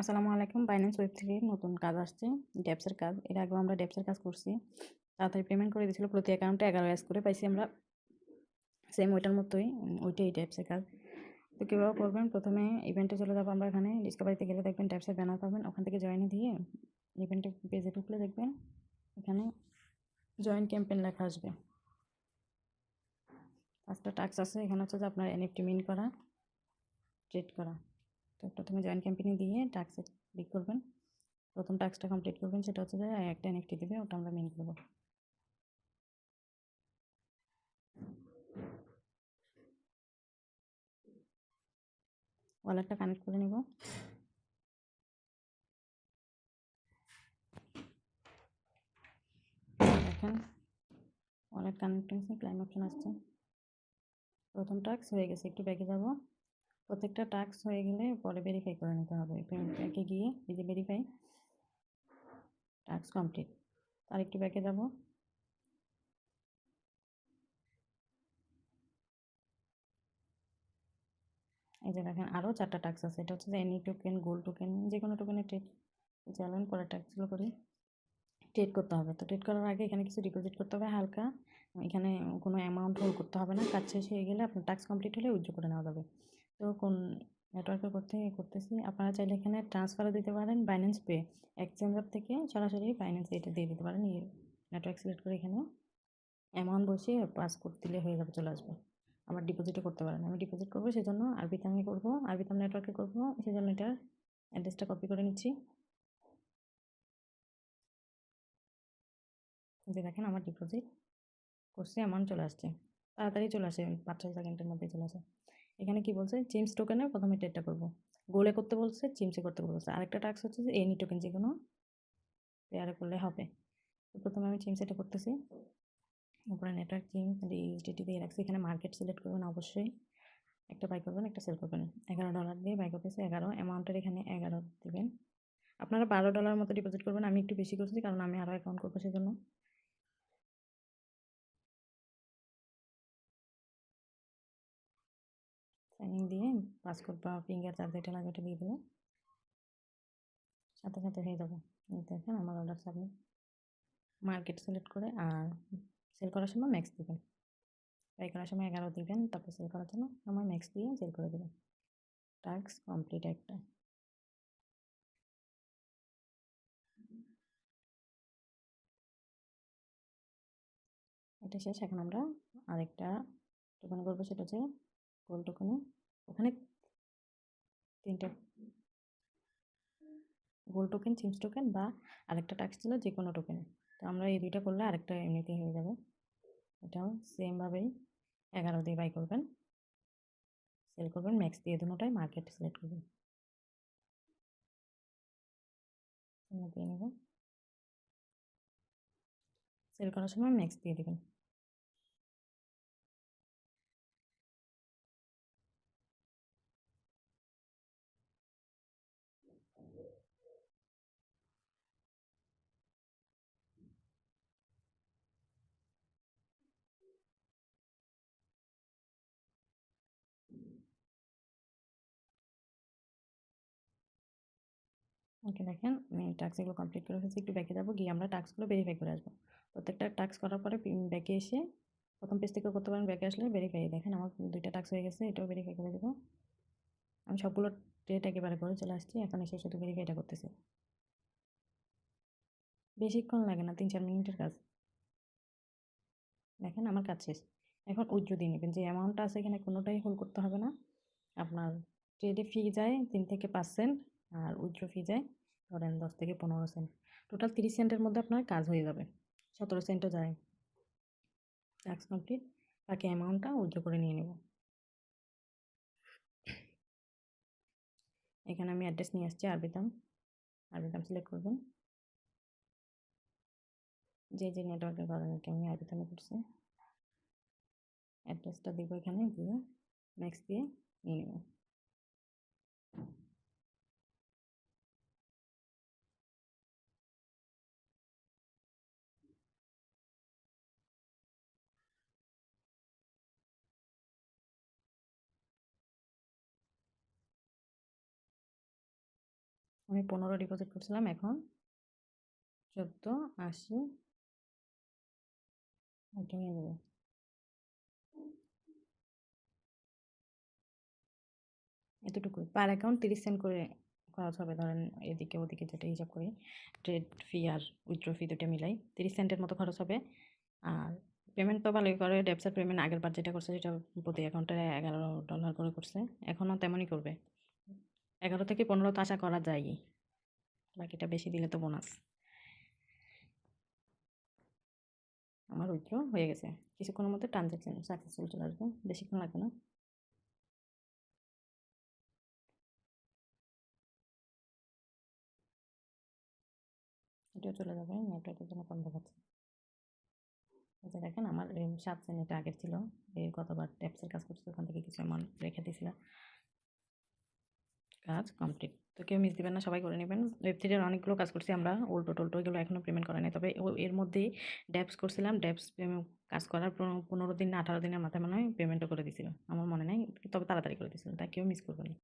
আসসালামু আলাইকুম। Binance web থেকে নতুন কাজ আসছে ড্যাপসের কাজ। এর আগেও আমরা ড্যাপসের কাজ করছি। তাড়াতাড়ি পেমেন্ট করে দিয়েছিল। প্রতি অ্যাকাউন্টে এগারো এস করে পাইছি আমরা। সেম ওইটার মতোই ওইটাই ড্যাপসের কাজ। তো কীভাবে করবেন? প্রথমে ইভেন্টে চলে যাব আমরা এখানে। ডিসকাভারিতে গেলে দেখবেন ড্যাপসের ব্যানার পাবেন। ওখান থেকে জয়েনে দিয়ে ইভেন্টে পেজে ঢুকলে দেখবেন এখানে জয়েন ক্যাম্পেইন লেখা আসবে। পাঁচটা টাস্ক আছে। এখানে হচ্ছে যে আপনার এনএফটি মিন করা ট্রেড করা। তো প্রথমে জয়েন ক্যাম্পেইনে দিয়ে টাস্কে ক্লিক করবেন। প্রথম টাস্কটা কমপ্লিট করবেন, সেটা হচ্ছে যে একটা এনএফটি দেবে, ওটা আমরা মিন করব। ওয়ালেটটা কানেক্ট করে নিব। দেখেন ওয়ালেট কানেক্ট ক্লাইম অপশন আসছে। প্রথম টাস্ক হয়ে গেছে, একটু ব্যাকে যাব। প্রত্যেকটা টাস্ক হয়ে গেলে পরে ভেরিফাই করে নিতে হবে। ব্যাকে গিয়ে এই যে ভেরিফাই টাস্ক কমপ্লিট আর একটু ব্যাকে যাব। এই যে দেখেন আরও চারটা টাস্ক আছে। এটা হচ্ছে যে এনি টোকেন গোল্ড টোকেন যে কোনো টোকেনের ট্রেড চলেন পরের টাস্কগুলো করি। ট্রেড করতে হবে। তো ট্রেড করার আগে এখানে কিছু ডিপোজিট করতে হবে হালকা। এখানে কোনো অ্যামাউন্ট হোল্ড করতে হবে না। কাজ শেষ হয়ে গেলে আপনার টাস্ক কমপ্লিট হলে উইথড্র করে নেওয়া যাবে। তো কোন নেটওয়ার্কে করতে করতেছি। আপনারা চাইলে এখানে ট্রান্সফারও দিতে পারেন বাইন্যান্স পে এক্সচেঞ্জার থেকে সরাসরি বাইন্যান্স এটা দিয়ে দিতে পারেন। এই নেটওয়ার্ক সিলেক্ট করে এখানে অ্যামাউন্ট বসিয়ে পাসপোর্ট দিলে হয়ে যাবে, চলে আসবে। আবার ডিপোজিটও করতে পারেন। আমি ডিপোজিট করব সেজন্য আরবিতামে করব। আরবিতাম নেটওয়ার্কে করব, সেজন্য এটার অ্যাড্রেসটা কপি করে নিচ্ছি। যে দেখেন আমার ডিপোজিট করছে অ্যামাউন্ট চলে আসছে। তাড়াতাড়ি চলে আসে, পাঁচ ছয় সেকেন্ডের মধ্যেই চলে আসে। এখানে কি বলছে? চিমস টোকেনে প্রথমে ট্রেডটা করব। গোলে করতে বলছে চিমসে করতে বলছে। আরেকটা টাস্ক হচ্ছে যে এনি টোকেন যে কোনো পেয়ারে করলে হবে। তো প্রথমে আমি চিমস এটা করতেছি। উপরে নেটওয়ার্ক চিমস ইউএসডিটি দিয়ে রাখছি। এখানে মার্কেট সিলেক্ট করবেন অবশ্যই। একটা বাই করবেন, একটা সেল করবেন। এগারো ডলার দিয়ে বাই করতেছে এগারো। অ্যামাউন্টের এখানে এগারো দেবেন। আপনারা বারো ডলার মতো ডিপোজিট করবেন। আমি একটু বেশি করছি কারণ আমি আরও অ্যাকাউন্ট করব সেজন্য। সাইনিং দিয়ে পাসকোড বা ফিঙ্গার চার যেটা লাগে ওটা দিয়ে দেবো সাথে সাথে হয়ে যাবে। দেখেন আমার অর্ডার সাবমিট মার্কেট সিলেক্ট করে আর সেল করার সময় ম্যাক্স দেবেন। বাই করার সময় এগারো দিবেন, তারপর সেল করার জন্য সময় ম্যাক্স দিয়ে সেল করে দেবেন। টাস্ক কমপ্লিট একটা। এটা শেষ। এখন আমরা আরেকটা টোকেন করব সেটা হচ্ছে গোল টোকেনে ওখানে তিনটা গোল টোকেন চিমস টোকেন বা আরেকটা টাক্স ছিল যে কোনো টোকেনে তো আমরা এই দুইটা করলে আরেকটা এমনিতেই হয়ে যাবে। এটাও সেমভাবেই এগারো দিয়ে বাই করবেন। সেল করবেন ম্যাক্স দিয়ে দুটোটাই মার্কেট সিলেক্ট করবেন। দিয়ে নেব। সেল করার সময় ম্যাক্স দিয়ে দেবেন। ওকে, দেখেন আমি টাস্কগুলো কমপ্লিট করে ফেলছি, একটু ব্যাকে যাব, গিয়ে আমরা টাস্কগুলো ভেরিফাই করে আসব। প্রত্যেকটা টাস্ক করার পরে ব্যাকে এসে প্রথম পেজ থেকে করতে পারেন ব্যাকে আসলে ভেরিফাই দেখেন আমার দুইটা টাস্ক হয়ে গেছে, এটাও ভেরিফাই করে দেবো। আমি সবগুলো ডেট একেবারে করে চলে আসছি, এখন এসে শুধু ভেরিফাইটা করতেছি। বেশিক্ষণ লাগে না, তিন চার মিনিটের কাজ। দেখেন আমার কাজ শেষ। এখন উজ্জ্ব দিয়ে নেবেন, যে অ্যামাউন্টটা আছে এখানে কোনোটাই হোল্ড করতে হবে না। আপনার ট্রেডে ফি যায় তিন থেকে পাঁচ সেন্ট আর উজ্জ্ব ফি যায় ধরেন দশ থেকে পনেরো সেন্ট টোটাল তিরিশ সেন্টের মধ্যে আপনার কাজ হয়ে যাবে, সতেরো সেন্টও যায়। ট্যাক্স কমপ্লিট বাকি অ্যামাউন্টটা উজ্জ্ব করে নিয়ে নেব। এখানে আমি অ্যাড্রেস নিয়ে আসছি আরবিতাম আরবিতাম সিলেক্ট করবেন। যে যে নেটওয়ার্কের কারণে কি আমি আরবিতামে করছি। অ্যাড্রেসটা দিব এখানে, দিয়ে নেক্সট দিয়ে নিয়ে নেব। আমি পনেরো ডিপোজিট করছিলাম এখন। চোদ্দ, আশি। ওইটা নিয়ে যাবে এতটুকুই। পার অ্যাকাউন্ট তিরিশ সেন্ট করে খরচ হবে। ধরেন এদিকে ওদিকে যেটা হিসাব করি ট্রেড ফি আর উইথড্র ফি দুটো মিলাই তিরিশ সেন্টের মতো খরচ হবে। আর পেমেন্ট তো ভালোই করে। ডেপসার পেমেন্ট আগের বার যেটা করছে সেটা প্রতি অ্যাকাউন্টে এগারো ডলার করে করছে। এখনও তেমনই করবে। এগারো থেকে পনেরো তো আশা করা যায় বাকিটা বেশি দিলে তো বোনাস। আমার উইথড্র হয়ে গেছে। কিছুক্ষণের মধ্যে ট্রানজ্যাকশন সাকসেসফুল চলে আসবে। বেশিক্ষণ লাগবে না। এটাও চলে যাবে। নেটওয়ার্কের জন্য দেখাচ্ছে। এই যে দেখেন, আমার সাত এটা আগের ছিল। এই গতবার ট্যাপসের কাজ করছিল ওখান থেকে কিছু অ্যামাউন্ট রেখে দিয়েছিলাম কাজ কমপ্লিট তো কেউ মিস দিবেন না, সবাই করে নেবেন। ওয়েবসাইটের অনেকগুলো কাজ করছি আমরা, উল্টো টোল্টো এগুলো এখনও পেমেন্ট করা নেই। তবে এর মধ্যেই ড্যাপস করছিলাম ড্যাপস কাজ করার পনেরো দিন না, আঠারো দিনের মাথায় মনে হয় পেমেন্টও করে দিয়েছিল আমার মনে নেই, তবে তাড়াতাড়ি করে দিয়েছিল তাই কেউ মিস করবেন না।